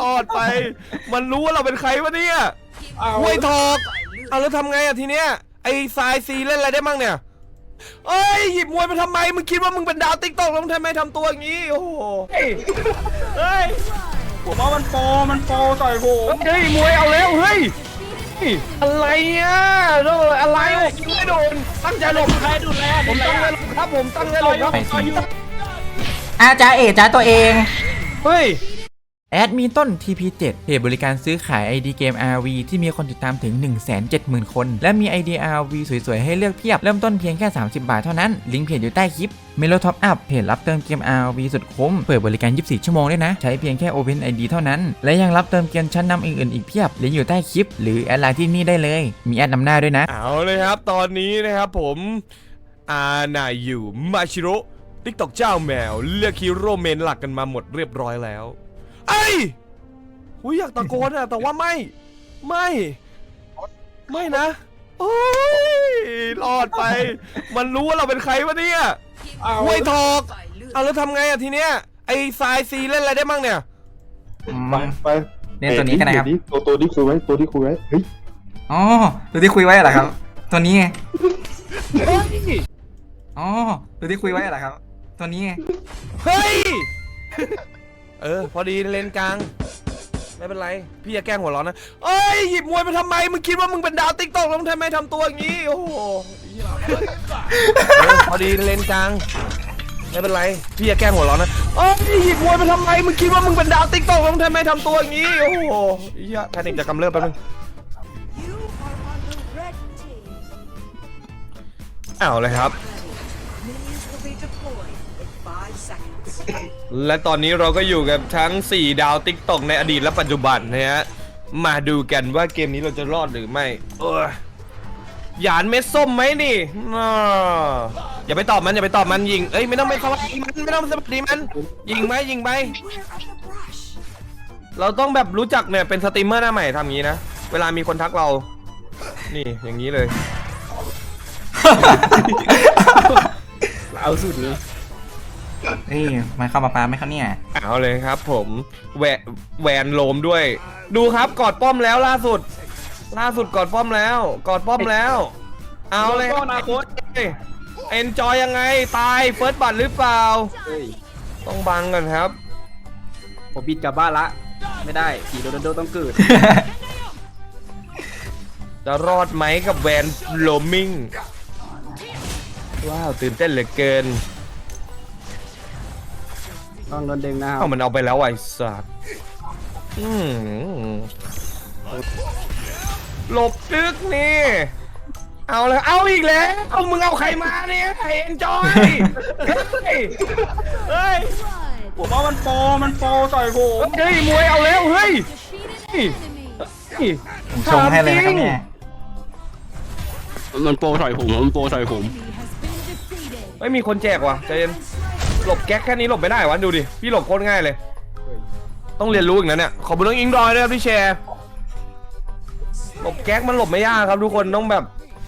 รอดไป มันรู้ว่าเราเป็นใครวะเนี่ยห้วยทอกเอาแล้วทำไงอะทีเนี้ย ไอ้ทรายซีเล่นอะไรได้มั่งเนี่ยเอ้ยหยิบมวยมาทำไม มึงคิดว่ามึงเป็นดาวติ๊กตอกแล้วมึงทำไมทำตัวอย่างนี้ โอ้โหเฮ้ยเฮ้ยผมว่ามันโปรมันโปรต่อยผมเฮ้ยมวยเอาแล้วเฮ้ยเฮ้ยอะไรอะโดนอะไรอะยิงไม่โดนตั้งใจหลบใครดูแลผมตั้งใจหลบครับผมตั้งใจหลบครับไปสิอาจ้าเอจ้าตัวเอง เฮ้ย แอดมีต้น TP7 เพจบริการซื้อขาย ID เกม RV ที่มีคนติดตามถึง 170,000 คน และมี ID RV สวยๆ ให้เลือกเพียบ เริ่มต้นเพียงแค่ 30 บาทเท่านั้น ลิงก์เพจอยู่ใต้คลิป m e l o Top Up เพจรับเติมเกม RV สุดคุ้ม เปิดบริการ 24 ชั่วโมงด้วยนะ ใช้เพียงแค่ Open ID เท่านั้น และยังรับเติมเกมชั้นนำอื่นๆ อีกเพียบลิงก์อยู่ใต้คลิป หรือแอดไลน์ที่นี่ได้เลย มีแอดนำหน้าด้วยนะ เอาเลยครับ ตอนนี้นะครับผมอานาอยู่มาชิโร่ติ๊กตอกเจ้าแมวเลือกฮีโร่เมนหลักกันมาหมดเรียบร้อยแล้ว ไอ้ยหุยอยากตะโกนอะแต่ว่าไม่ ไม่ ไม่นะโอ้ยรอดไป มันรู้ว่าเราเป็นใครวะเนี่ยห้วยทอกเอาแล้วทำไงอะทีเนี้ยไอ้ทรายซีเล่นอะไรได้มั่งเนี่ย ไปไปเล่นตัวนี้ก็ได้ครับตัวตัวที่คุยไว้ตัวที่คุยไว้เฮ้ยอ๋อตัวที่คุยไว้เหรอครับ ตัวนี้ไงอ๋อตัวที่คุยไว้เหรอครับ ตัวนี้ไงเฮ้ย เออ พอดีเลนกลาง ไม่เป็นไร พี่จะแกล้งหัวเร้อนนะ เอ้ย หยิบมวยมาทำไม มึงคิดว่ามึงเป็นดาวติ๊กตอกแล้วมึงทำไมทำตัวอย่างนี้ โอ้โหเออพอดีเลนกลาง ไม่เป็นไร พี่จะแกล้งหัวเร้อนนะ เอ้ย หยิบมวยมาทำไม มึงคิดว่ามึงเป็นดาวติ๊กตอกแล้วมึงทำไมทำตัวอย่างนี้ โอ้โหเหี้ยแพนิคจะกำเริบแป๊บนึง You are on the red team. เอาเลยครับ Minions will be deployed in five seconds. และตอนนี้เราก็อยู่กับทั้ง 4 ดาวติ๊กตอกในอดีตและปัจจุบันนะฮะ มาดูกันว่าเกมนี้เราจะรอดหรือไม่เออหยานเม็ดส้มไหมนี่อ้ออย่าไปตอบมัน อย่าไปตอบมันยิง เอ้ยไม่ต้องไปสวัสดีมันไม่ต้องสวัสดีมัน ยิงไหมยิงไป Beware of the brush. เราต้องแบบรู้จักเนี่ยเป็นสตรีมเมอร์หน้าใหม่ทำอย่างนี้นะ เวลามีคนทักเรา นี่อย่างนี้เลย เอาสุดเลย นี่มันเข้ามาปาไหมครับเนี่ย เอาเลยครับผมแหวแหวนโลมด้วย ดูครับกอดป้อมแล้วล่าสุด ล่าสุดกอดป้อมแล้วกอดป้อมแล้ว เอาเลยโลโก้อนาคตเอนจอยยังไงตายเฟิร์สบัตหรือเปล่าเฮ้ยต้องบังกันครับ ผมบิดกลับบ้านละ ไม่ได้ผีโดนโดต้องเกิด จะรอดไหมกับแวนโลมิงว้าว ตื่นเต้นเหลือเกิน ต้องโดนดึงนะครัเอ้าบมันเอาไปแล้วไอ้สัตว์อืมหลบตึกนี่ เอาเลยเอาอีกแล้ว เอามึงเอาใครมาเนี่ยไอเอนจอยเฮ้ยเฮ้ยผมว่ามันโปรมันโปรต่อยผมเฮ้ยมวยเอาแล้วเฮ้ยเฮ้ยเฮ้ยผมชงให้เลยนะครับเนี่ยมันโปรต่อยผมมันโปรต่อยผมไม่มีคนแจกว่ะใจเย็น หลบแก๊กแค่นี้หลบไม่ได้วะดูดิ พี่หลบโคตรง่ายเลย ต้องเรียนรู้อีกนะเนี่ย ขอบคุณน้องอิงดอยด้วยครับที่แชร์ หลบแก๊กมันหลบไม่ยากครับทุกคนต้องแบบ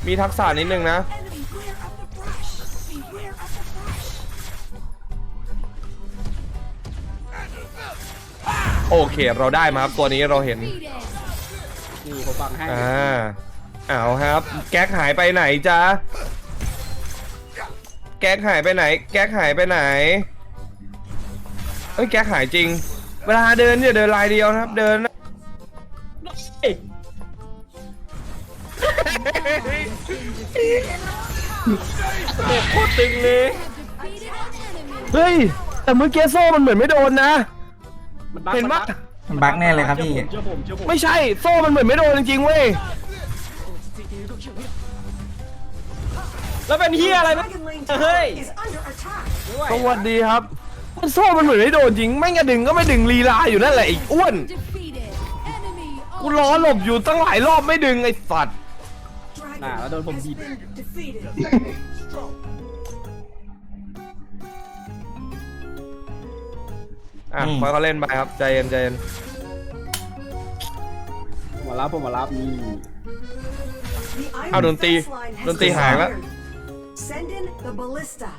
มีทักษะนิดนึงนะ Beware of the brush. โอเคเราได้มาครับตัวนี้เราเห็น นี่ผมบังให้อ่าเอาครับ แก๊กหายไปไหนจ๊ะแก๊กหายไปไหน แก๊กหายไปไหนเอ้ยแก๊กหายจริง เวลาเดินอย่าเดินลายเดียวนะครับ เดินนะเด็กโคตรตึงเลยเฮ้ย แต่เมื่อกี้โซ่มันเหมือนไม่โดนนะ มันบักเห็นปะมันบั๊กแน่เลยครับพี่เชื่อผมเชื่อผมไม่ใช่ โซ่มันเหมือนไม่โดนจริงๆเว้ย แล้วเป็นเฮียอะไรมั้ย Dragon Lane เฮ้ย Tower is under attack. สวัสดีครับมันโซ่มันเหมือนไม่โดนจริงไม่งะดึงก็ไม่ดึงลีลาอยู่นั่นแหละไอ้อ้วน กูล้อหลบอยู่ตั้งหลายรอบไม่ดึงไอ้สัตว์ Dragon น่าแล้วโดนผม has บิด been defeated. อะอืมปล่อยเขาเล่นไปครับใจเย็นใจเย็นผมมารับผมมารับนี่ The Iron เอาดนตรี Fence line has ดนตรีหายแล้ว disappeared. Send in the ballista.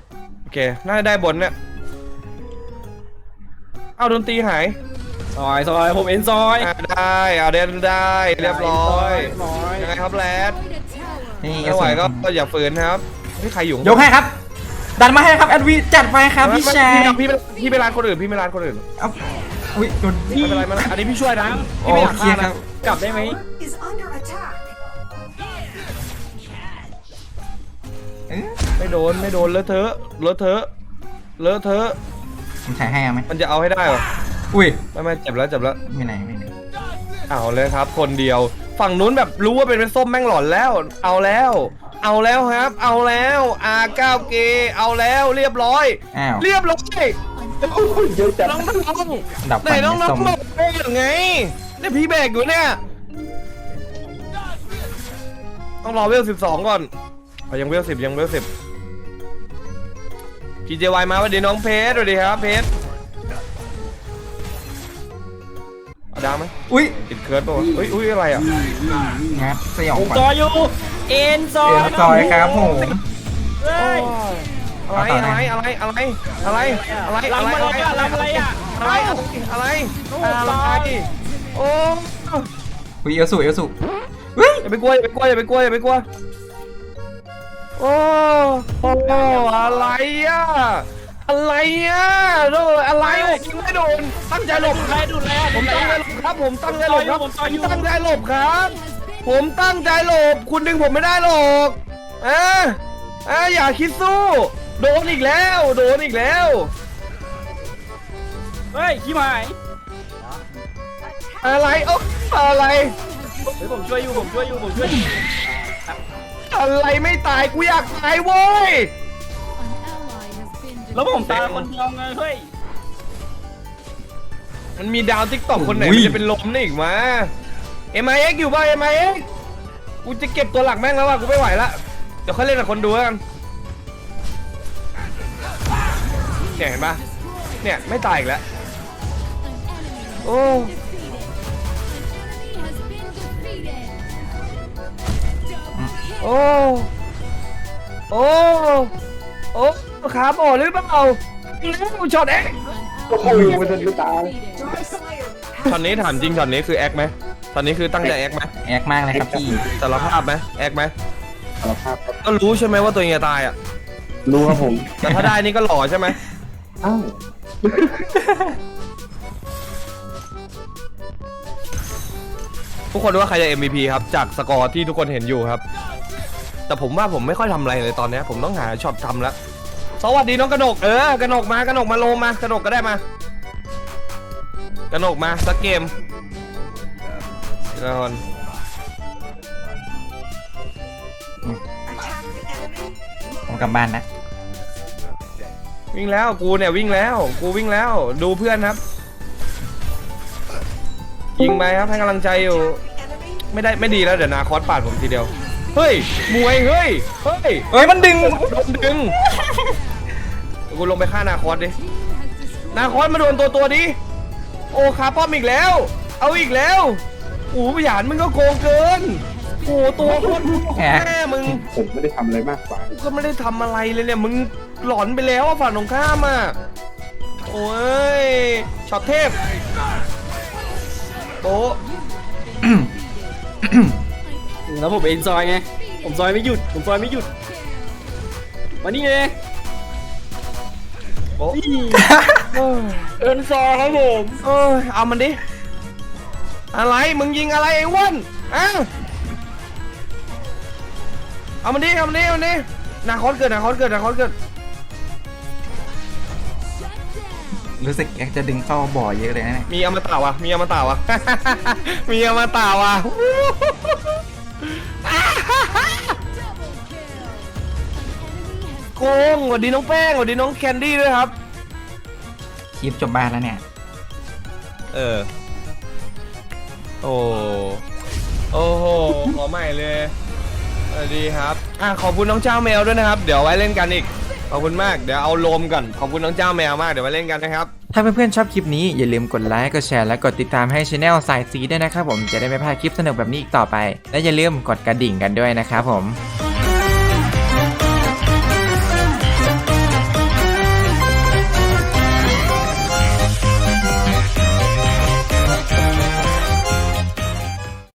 โอเค น่าจะได้บนเนี่ย เอาดนตรีหายซอยซอยผมเอ็นซอยอะได้ เอาเดนได้ เรียบร้อย เรียบร้อยยังไงครับแรดนี่ไม่ไหวก็ก็อย่าฝืนครับนี่ใครอยู่ยกให้ครับ ดันมาให้ครับแอดวีจัดไปครับพี่ชายพี่พี่พี่ไปร้านคนอื่น พี่ไม่ร้านคนอื่นเอาอุ้ยโดนไม่เป็นไรไมันอันนี้พี่ช่วยนะโอพี่ไม่อยากเคฆ่าครันะบกลับได้ไหม Is under attack. ไม่โดนไม่โดนเลอะเทอะเลอะเทอะเลอะเทอะผมถ่ายให้เอาไหมมันจะเอาให้ได้เหรออุ้ยไม่ไม่เจ็บแล้วเจ็บแล้วไม่ไหนไม่ไหนเอาเลยครับ คนเดียว ฝั่งนู้นแบบรู้ว่าเป็นเป็นส้มแม่งหลอนแล้ว เอาแล้ว เอาแล้วครับ เอาแล้วอาเก้าเกเอาแล้วเรียบร้อย อ้าวเรียบร้อยเยอะจัดน้องน้องดับไหนฟันน้องน้องส้มบอกเองไงเนี่ยพี่แบกอยู่เนี่ยต้องรอเวลสิบสองก่อนเอายังเวลสิบยังเวลสิบ พีเจวายมาสวัสดีน้องเพชรสวัสดีครับเพชรเอาดาวไหมอุ้ยติดเคิร์ดป่าวะเฮ้ยอุ้ยอะไรอะงัดสยองผมขซวัอยญอยู่ เอ็นซอเอ็ยนซอยครับผม เฮ้ยอะไรอะไรอะไรอะไรอะไรอะไรลำอะไรอะลำอะไรอะอะไรอะไรอะไรโอ้อุ้ยเอลสูเอลสูเฮ้ยอย่าไปกลัวอย่าไปกลัวอย่าไปกลัวอย่าไปกลัว โอ้โอ้อะไรอะ อะไรอะโดนอะไรยิงไม่โดน ตั้งใจหลบใครดูแลผมตั้งใจหลบครับ ผมตั้งใจหลบครับ ผมซอยอยู่ตั้งใจหลบครับ ผมตั้งใจหลบ คุณดึงผมไม่ได้หรอกอะอะอย่าคิดสู้ โดนอีกแล้ว โดนอีกแล้ว เฮ้ยขี้หายอะไรโอ้อะไร เฮ้ยผมช่วยอยู่ผมช่วยอยู่ผมช่วยอยู่ อะไรไม่ตายกูอยากตายเว้ยแล้วผมตายคนเดียวไงเฮ้ยมันมีดาวทิกตอกคนไหนอุ้ยมันจะเป็นลมนี่อีกมา m i x อยู่ป่ะ m i x กูจะเก็บตัวหลักแม่งแล้วอะกูไม่ไหวละเดี๋ยวค่อยเล่นกับคนดูแล้วกันเนี่ยเห็นปะเนี่ยไม่ตายอีกแล้วโอ้ โอ้ โอ้ โอ้ขาบอดหรือเปล่าแล้วช็อตเอ็กโอ้โหมันจะไม่ตาย Dark Slayer ช็อตนี้ถามจริงช็อตนี้คือแอคไหมช็อตนี้คือตั้งใจแอคไหมแอกมากเลยครับพี่สารภาพไหมแอคไหมสารภาพครับก็รู้ใช่ไหมว่าตัวเองจะตายอะ รู้ครับผม แต่ถ้าได้นี่ก็หล่อใช่ไหมอ้าวทุกคนว่าใครจะ MVP ครับ จากสกอร์ที่ทุกคนเห็นอยู่ครับ แต่ผมว่าผมไม่ค่อยทำอะไรเลยตอนเนี้ยผมต้องหาช็อตทำแล้วสวัสดีน้องกระหนกเออกระหนกมากระหนกมาโลมากระหนกก็ได้มากระหนกมาสักเกมนอน attack the enemy. ผมกลับบ้านนะ วิ่งแล้วกูเนี่ยวิ่งแล้ว กูวิ่งแล้ว ดูเพื่อนครับ ยิงไปครับให้กำลังใจอยู่ The enemy. ไม่ได้ไม่ดีแล้วเดี๋ยวนาคอสปาดผมทีเดียว เฮ้ยมวยเฮ้ย เฮ้ยเฮ้ยมันดึงโดนดึงเดี๋ยวกูลงไปฆ่านาคอสดิ นาคอสมาโดนตัวตัวดิ โอ้คาป้อมอีกแล้ว เอาอีกแล้วโอ้พยานมึงก็โกงเกินโอ้ตัวโคตรแหมแม่มึง ผมไม่ได้ทำอะไรมากกว่า ก็ไม่ได้ทำอะไรเลยเนี่ย มึงหลอนไปแล้วอะฝั่งตรงข้ามอะ โอ้ย ช็อตเทพโตะ แล้วผมเอ็นซอยไง ผมซอยไม่หยุด ผมซอยไม่หยุด มานี่เลยโตะเอ็นซอยครับผมเออเอามันดิ อะไร มึงยิงอะไรไอ้อ้วนอะเอามันดิ เอามันดิ เอามันดินาคอนเกิดนาคอนเกิดนาคอนเกิด รู้สึกอยากจะดึงเข้าบ่อเยอะเลยนะเนี่ยมีอมตะวะมีอมตะวะ มีอมตะวะ งสวัสดีน้องแป้งสวัสดีน้องแคนดี้ด้วยครับ คลิปจบบ้านแล้วเนี่ย เออ โอ้ โอ้โห ขอใหม่เลยสวัสดีครับ อะขอบคุณน้องเจ้าแมวด้วยนะครับ เดี๋ยวไว้เล่นกันอีก ขอบคุณมาก เดี๋ยวเอาโลมก่อน ขอบคุณน้องเจ้าแมวมาก เดี๋ยวไว้เล่นกันนะครับ ถ้าเพื่อนๆชอบคลิปนี้ อย่าลืมกดไลค์ กดแชร์และกดติดตามให้ช anel สายสีด้วยนะครับผม จะได้ไม่พลาดคลิปสนุกแบบนี้อีกต่อไป และอย่าลืมกดกระดิ่งกันด้วยนะครับผมโ